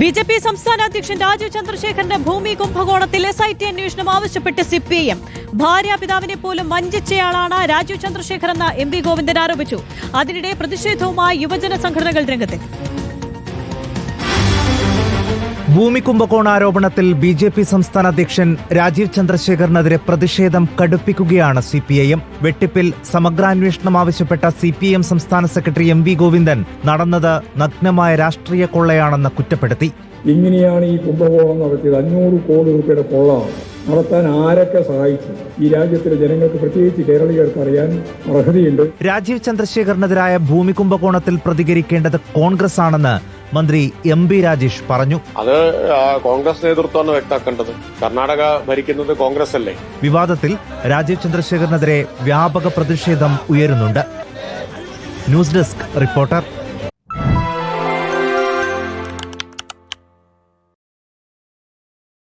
B J P സംസ്ഥാന അധ്യക്ഷൻ രാജീവ് ചന്ദ്രശേഖരന്റെ ഭൂമി കുംഭകോണത്തിൽ എസ് ഐ ടി അന്വേഷണം ആവശ്യപ്പെട്ട് സി പി ഐ എം. ഭാര്യാപിതാവിനെ പോലും വഞ്ചിച്ചയാളാണ് രാജീവ് ചന്ദ്രശേഖർ എന്ന എം വി ഗോവിന്ദൻ ആരോപിച്ചു. അതിനിടെ പ്രതിഷേധവുമായി യുവജന സംഘടനകൾ രംഗത്തെത്തി. ഭൂമി കുംഭകോണ ആരോപണത്തിൽ ബി ജെ പി സംസ്ഥാന അധ്യക്ഷൻ രാജീവ് ചന്ദ്രശേഖറിനെതിരെ പ്രതിഷേധം കടുപ്പിക്കുകയാണ് സി പി ഐ എം. വെട്ടിപ്പിൽ സമഗ്രാന്വേഷണം ആവശ്യപ്പെട്ട സി പി എം സംസ്ഥാന സെക്രട്ടറി എം വി ഗോവിന്ദൻ നടന്നത് നഗ്നമായ രാഷ്ട്രീയ കൊള്ളയാണെന്ന് കുറ്റപ്പെടുത്തി. ഇങ്ങനെയാണ് ഈ കുംഭകോണം നടത്തിയത്. അഞ്ഞൂറ് കോടി രൂപയുടെ കൊള്ള നടത്താൻ ആരൊക്കെ സഹായിച്ചു? ഈ രാജ്യത്തിലെ ജനങ്ങൾക്ക് പ്രത്യേകിച്ച് കേരളീയർക്ക് അറിയാൻ അർഹതയുണ്ട്. രാജീവ് ചന്ദ്രശേഖറിനെതിരായ ഭൂമി കുംഭകോണത്തിൽ പ്രതികരിക്കേണ്ടത് കോൺഗ്രസ് ആണെന്ന് മന്ത്രി എം ബി രാജേഷ് പറഞ്ഞു. അത് കോൺഗ്രസ് നേതൃത്വമാണ് വ്യക്തമാക്കേണ്ടത്. കർണാടക ഭരിക്കുന്നത് കോൺഗ്രസ് അല്ലേ വിവാദത്തിൽ രാജീവ് ചന്ദ്രശേഖറിനെതിരെ വ്യാപക പ്രതിഷേധം ഉയരുന്നുണ്ട്. News desk reporter